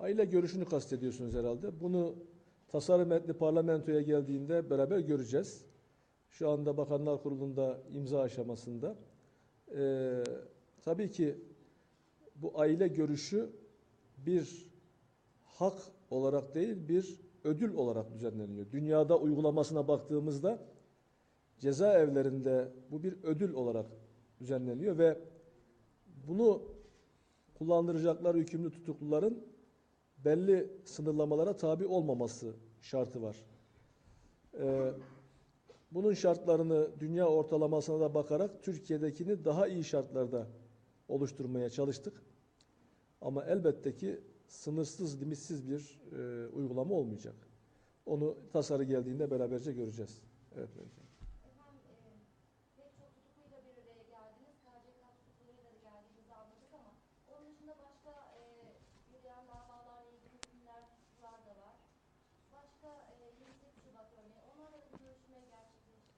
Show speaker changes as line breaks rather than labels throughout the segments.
Aile görüşünü kastediyorsunuz herhalde. Bunu tasarım metni parlamentoya geldiğinde beraber göreceğiz. Şu anda Bakanlar Kurulu'nda imza aşamasında. Ee, tabii ki bu aile görüşü bir hak olarak değil bir ödül olarak düzenleniyor. Dünyada uygulamasına baktığımızda cezaevlerinde bu bir ödül olarak düzenleniyor ve bunu kullandıracaklar hükümlü tutukluların belli sınırlamalara tabi olmaması şartı var. Ee, bunun şartlarını dünya ortalamasına da bakarak Türkiye'dekini daha iyi şartlarda oluşturmaya çalıştık. Ama elbette ki sınırsız, limitsiz bir e, uygulama olmayacak. Onu tasarı geldiğinde beraberce göreceğiz. Evet. Melike.
Efendim, e, pek çok tutukluyla bir araya geldiniz. KCK tutuklularıyla da geldiğinizi anladık ama onun dışında başka e, yürüyen davalarla ilgili hükümler, tutuklular da var. Başka e, 28 Şubat örneği, onlarla da bir görüşme gerçekleşti.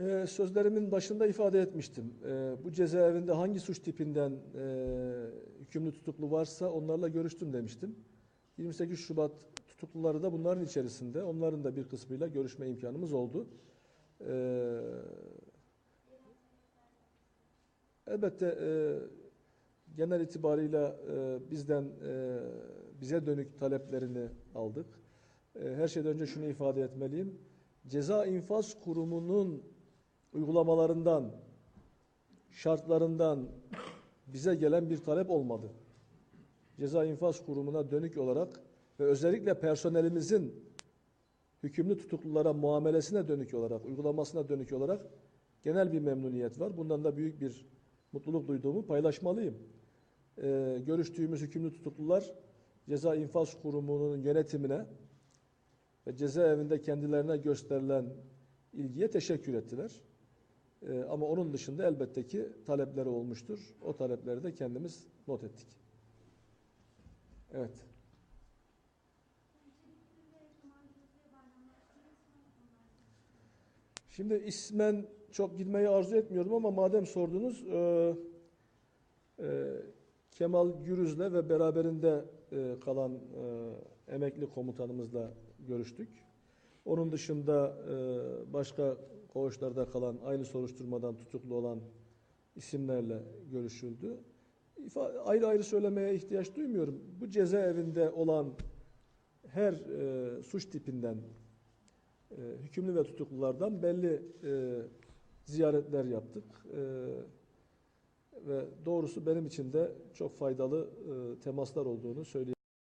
Ee, sözlerimin başında ifade etmiştim. Ee, bu cezaevinde hangi suç tipinden e, hükümlü tutuklu varsa onlarla görüştüm demiştim. 28 Şubat tutukluları da bunların içerisinde. Onların da bir kısmıyla görüşme imkanımız oldu. Ee, elbette e, genel itibarıyla e, bizden e, bize dönük taleplerini aldık. E, her şeyden önce şunu ifade etmeliyim. Ceza infaz kurumunun uygulamalarından, şartlarından bize gelen bir talep olmadı. Ceza infaz kurumuna dönük olarak ve özellikle personelimizin hükümlü tutuklulara muamelesine dönük olarak, uygulamasına dönük olarak genel bir memnuniyet var. Bundan da büyük bir mutluluk duyduğumu paylaşmalıyım. Ee, görüştüğümüz hükümlü tutuklular Ceza infaz kurumunun yönetimine ve cezaevinde kendilerine gösterilen ilgiye teşekkür ettiler. Ee, ama onun dışında elbette ki talepleri olmuştur. O talepleri de kendimiz not ettik. Evet. Şimdi ismen çok girmeyi arzu etmiyorum ama madem sordunuz e, e, Kemal Gürüz'le ve beraberinde e, kalan e, emekli komutanımızla görüştük. Onun dışında e, başka koğuşlarda kalan aynı soruşturmadan tutuklu olan isimlerle görüşüldü. İfa- ayrı ayrı söylemeye ihtiyaç duymuyorum. Bu cezaevinde olan her e, suç tipinden e, hükümlü ve tutuklulardan belli e, ziyaretler yaptık. E, ve doğrusu benim için de çok faydalı e, temaslar olduğunu söyleyeyim.